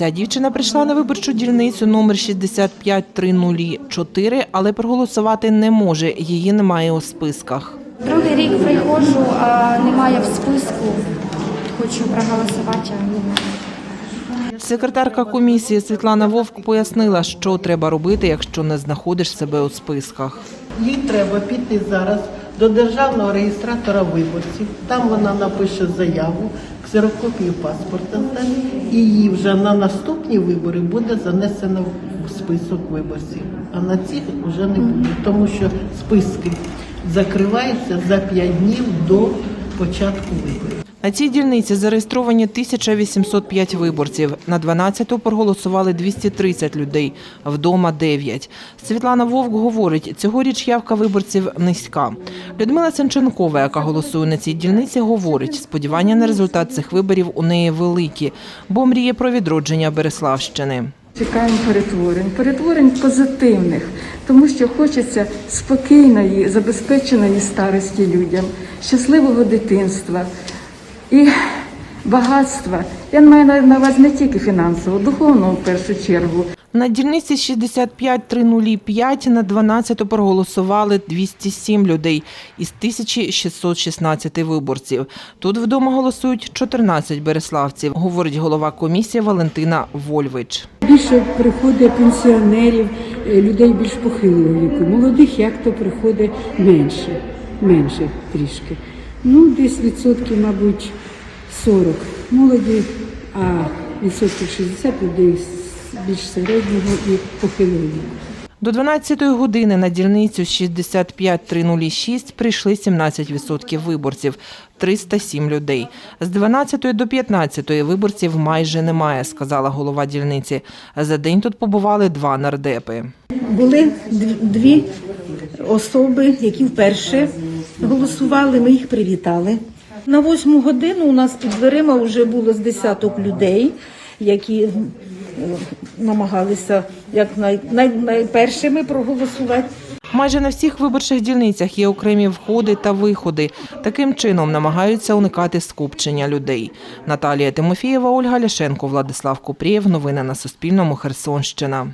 Ця дівчина прийшла на виборчу дільницю номер 65304, але проголосувати не може. Її немає у списках. Другий рік приходжу, а немає в списку. Хочу проголосувати, а немає. Секретарка комісії Світлана Вовк пояснила, що треба робити, якщо не знаходиш себе у списках. Їй треба піти зараз до державного реєстратора виборців. Там вона напише заяву, ксерокопію паспорта і її вже на наступні вибори буде занесено в список виборців. А на цих вже не буде, тому що списки закриваються за 5 днів до початку виборів. На цій дільниці зареєстровані 1805 виборців. На 12-ту проголосували 230 людей, вдома 9. Світлана Вовк говорить, цьогоріч явка виборців низька. Людмила Сенченкова, яка голосує на цій дільниці, говорить, сподівання на результат цих виборів у неї великі, бо мріє про відродження Береславщини. Чекаємо перетворень, перетворень позитивних, тому що хочеться спокійної, забезпеченої старості людям, щасливого дитинства і багатства. Я маю на- увазі не тільки фінансово, духовного в першу чергу. На дільниці 65305 на 12 проголосували 207 людей із 1616 виборців. Тут вдома голосують 14 береславців, говорить голова комісії Валентина Вольвич. Більше приходить пенсіонерів, е, людей більш похилого віку. Молодих як то приходить менше, менше трішки. Ну, десь відсотків, мабуть, 40 молоді, а відсотків 60 людей більш середнього і похилого. До 12-ї години на дільницю 65306 прийшли 17% виборців – 307 людей. З 12 до 15 виборців майже немає, сказала голова дільниці. За день тут побували два нардепи. Були дві особи, які вперше голосували. Ми їх привітали. На восьму годину у нас під дверима вже було з десяток людей, які е, намагалися як най, най, найпершими проголосувати. Майже на всіх виборчих дільницях є окремі входи та виходи. Таким чином намагаються уникати скупчення людей. Наталія Тимофієва, Ольга Ляшенко, Владислав Купрієв. Новини на Суспільному. Херсонщина.